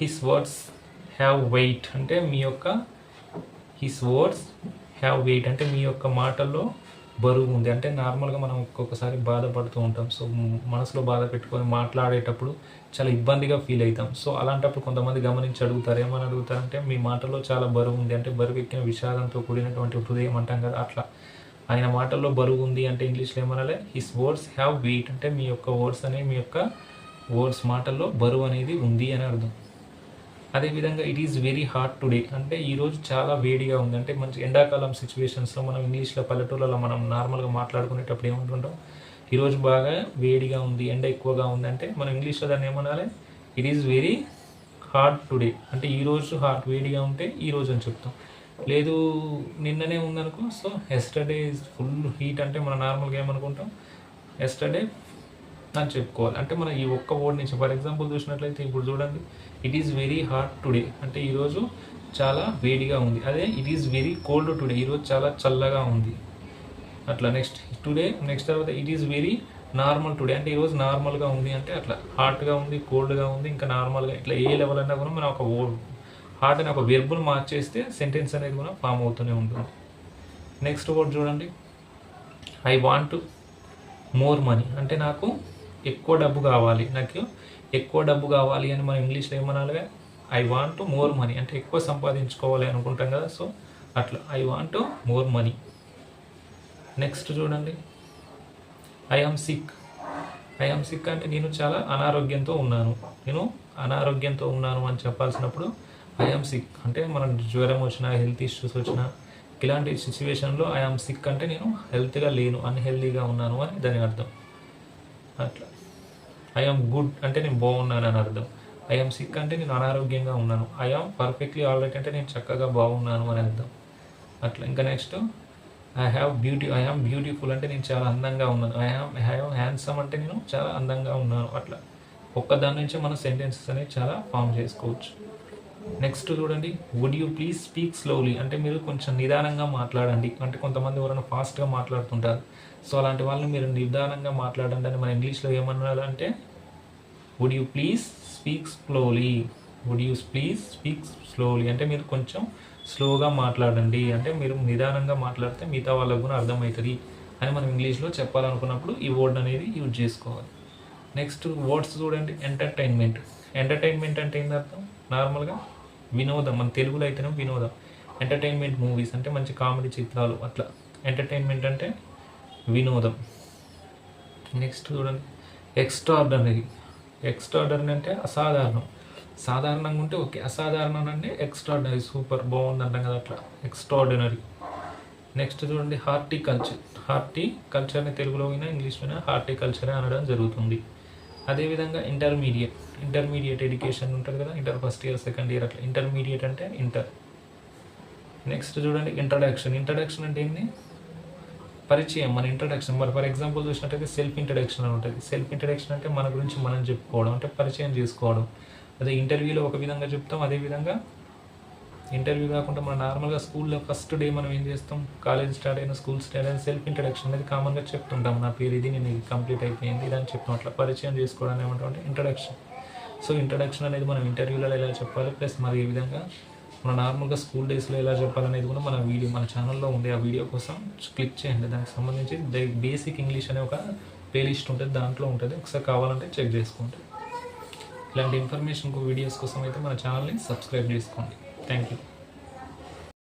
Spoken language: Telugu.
హిస్ వర్డ్స్ హ్యావ్ వెయిట్ అంటే మీ యొక్క హిస్ వర్డ్స్ హ్యావ్ వెయిట్ అంటే మీ యొక్క మాటల్లో బరువు ఉంది. అంటే నార్మల్గా మనం ఒక్కొక్కసారి బాధపడుతూ ఉంటాం. సో మనసులో బాధ పెట్టుకొని మాట్లాడేటప్పుడు చాలా ఇబ్బందిగా ఫీల్ అవుతాం. సో అలాంటప్పుడు కొంతమంది గమనించి అడుగుతారు. ఏమని అడుగుతారంటే మీ మాటల్లో చాలా బరువు ఉంది. అంటే బరువు ఎక్కిన విషాదంతో కూడినటువంటి హృదయం అంటాం కదా అట్లా. ఆయన మాటల్లో బరువు ఉంది అంటే ఇంగ్లీష్లో ఏమనాలి? హిస్ వర్డ్స్ హ్యావ్ వెయిట్ అంటే మీ యొక్క వర్డ్స్ అనే మీ యొక్క వర్డ్స్ మాటల్లో బరువు అనేది ఉంది అని అర్థం. అదేవిధంగా it is very hot today అంటే ఈరోజు చాలా వేడిగా ఉంది. అంటే మంచి ఎండాకాలం సిచ్యువేషన్స్లో మనం ఇంగ్లీష్లో పల్లెటూళ్ళలో మనం నార్మల్గా మాట్లాడుకునేటప్పుడు ఏమంటుంటాం? ఈరోజు బాగా వేడిగా ఉంది ఎండ ఎక్కువగా ఉంది. అంటే మనం ఇంగ్లీష్లో దాన్ని ఏమనాలి? It is very hot today అంటే ఈరోజు హాట్ వేడిగా ఉంటే ఈరోజు అని చెప్తాం. లేదు నిన్ననే ఉందనుకో. So yesterday is full heat అంటే మనం నార్మల్గా ఏమనుకుంటాం? ఎస్టర్డే అని చెప్పుకోవాలి. అంటే మనం ఈ ఒక్క వర్డ్ నుంచి ఫర్ ఎగ్జాంపుల్ చూసినట్లయితే ఇప్పుడు చూడండి it is very hot today అంటే ఈరోజు చాలా వేడిగా ఉంది. అదే it is very cold today ఈరోజు చాలా చల్లగా ఉంది. అట్లా నెక్స్ట్ టుడే నెక్స్ట్ తర్వాత it is very normal today అంటే ఈరోజు నార్మల్గా ఉంది అంటే అట్లా. హాట్గా ఉంది కోల్డ్గా ఉంది ఇంకా నార్మల్గా ఇట్లా ఏ లెవెల్ అయినా కూడా మనం ఒక హార్ట్ అని ఒక వెర్బుల్ మార్చేస్తే సెంటెన్స్ అనేది కూడా ఫామ్ అవుతూనే ఉంటుంది. నెక్స్ట్ వర్డ్ చూడండి. ఐ వాంట్ మోర్ మనీ అంటే నాకు ఎక్కువ డబ్బు కావాలి. నాకు ఎక్కువ డబ్బు కావాలి అని మనం ఇంగ్లీష్లో ఏమనాలిగా? ఐ వాంట్ మోర్ మనీ అంటే ఎక్కువ సంపాదించుకోవాలి అనుకుంటాం కదా. సో అట్లా. I want more money next చూడండి. I am sick I am sick అంటే నేను చాలా అనారోగ్యంతో ఉన్నాను. నేను అనారోగ్యంతో ఉన్నాను అని చెప్పాల్సినప్పుడు ఐ ఆమ్ సిక్ అంటే మనం జ్వరం వచ్చినా హెల్త్ ఇష్యూస్ వచ్చినా ఇలాంటి సిచ్యువేషన్లో ఐ ఆమ్ సిక్ అంటే నేను హెల్త్గా లేను అన్హెల్తీగా ఉన్నాను అని దాని అర్థం. అట్లా. ఐ ఆమ్ గుడ్ అంటే నేను బాగున్నాను అని అర్థం. ఐ సిక్ అంటే నేను అనారోగ్యంగా ఉన్నాను. ఐఎమ్ పర్ఫెక్ట్లీ ఆల్రైట్ అంటే నేను చక్కగా బాగున్నాను అని అర్థం. అట్లా. ఇంకా next I have beauty I have beautiful అంటే నేను చాలా అందంగా ఉన్నాను. I have I have handsome అంటే నేను చాలా అందంగా ఉన్నాను. అట్లా. ఒక్క దాని మన సెంటెన్సెస్ అనేవి చాలా ఫామ్ చేసుకోవచ్చు. నెక్స్ట్ చూడండి. Would you please speak slowly అంటే మీరు కొంచెం నిదానంగా మాట్లాడండి. అంటే కొంతమంది ఎవరైనా ఫాస్ట్గా మాట్లాడుతుంటారు. సో అలాంటి వాళ్ళని మీరు నిదానంగా మాట్లాడండి అని మన ఇంగ్లీష్లో ఏమన్నారంటే would you please speak slowly would you please speak slowly అంటే మీరు కొంచెం స్లోగా మాట్లాడండి. అంటే మీరు నిదానంగా మాట్లాడితే మిగతా వాళ్ళకు కూడా అర్థమవుతుంది అని మనం ఇంగ్లీష్లో చెప్పాలనుకున్నప్పుడు ఈ వర్డ్ అనేది యూజ్ చేసుకోవాలి. నెక్స్ట్ వర్డ్స్ చూడండి. ఎంటర్టైన్మెంట్ ఎంటర్టైన్మెంట్ అంటే ఏంటి అర్థం? నార్మల్గా వినోదం మన తెలుగులో అయితేనే వినోదం. ఎంటర్టైన్మెంట్ మూవీస్ అంటే మంచి కామెడీ చిత్రాలు అట్లా. ఎంటర్టైన్మెంట్ అంటే వినోదం. నెక్స్ట్ చూడండి. ఎక్స్ట్రాడనరీ ఎక్స్ట్రాడనరీ అంటే అసాధారణం. సాధారణంగా ఉంటే ఓకే. అసాధారణం అంటే ఎక్స్ట్రాడనరీ సూపర్ బాగుంది అంటాం కదా అట్లా. ఎక్స్ట్రాడనరీ నెక్స్ట్ చూడండి. హార్టికల్చర్ హార్టీ కల్చర్ని తెలుగులో అయినా ఇంగ్లీష్లోనే హార్టికల్చర్ అనడం జరుగుతుంది. అదేవిధంగా ఇంటర్మీడియట్ ఇంటర్మీడియట్ ఎడ్యుకేషన్ ఉంటుంది కదా inter first year second year అట్లా. ఇంటర్మీడియట్ అంటే ఇంటర్ నెక్స్ట్ చూడండి ఇంట్రడక్షన్ ఇంట్రడక్షన్ అంటే ఏంటి పరిచయం మన ఇంట్రడక్షన్ మరి ఫర్ ఎగ్జాంపుల్ చూసినట్టయితే సెల్ఫ్ ఇంట్రడక్షన్ అని ఉంటుంది. సెల్ఫ్ ఇంట్రడక్షన్ అంటే మన గురించి మనం చెప్పుకోవడం అంటే పరిచయం చేసుకోవడం. అదే ఇంటర్వ్యూలో ఒక విధంగా చెప్తాం అదే విధంగా ఇంటర్వ్యూ కాకుండా మనం నార్మల్గా స్కూల్లో ఫస్ట్ డే మనం ఏం చేస్తాం? కాలేజ్ స్టార్ట్ అయిన స్కూల్ స్టార్ట్ అయిన సెల్ఫ్ ఇంట్రడక్షన్ అనేది కామన్గా చెప్తుంటాం. నా పేరు ఇది నేను ఇది కంప్లీట్ అయిపోయింది ఇది అని చెప్తాం. అట్లా పరిచయం చేసుకోవడానికి ఏమంటాం ఇంట్రడక్షన్. సో ఇంట్రడక్షన్ అనేది మనం ఇంటర్వ్యూలో ఎలా చెప్పాలి? ప్లస్ మరి ఏ విధంగా మన నార్మల్గా స్కూల్ డేస్లో ఎలా చెప్పాలనేది కూడా మన వీడియో మన ఛానల్లో ఉంది ఆ వీడియో కోసం క్లిక్ చేయండి. దానికి సంబంధించి బేసిక్ ఇంగ్లీష్ అనే ఒక ప్లేలిస్ట్ ఉంటుంది. దాంట్లో ఉంటుంది. ఒకసారి కావాలంటే చెక్ చేసుకోండి. ఇలాంటి ఇన్ఫర్మేషన్ వీడియోస్ కోసం అయితే మన ఛానల్ని సబ్స్క్రైబ్ చేసుకోండి. Thank you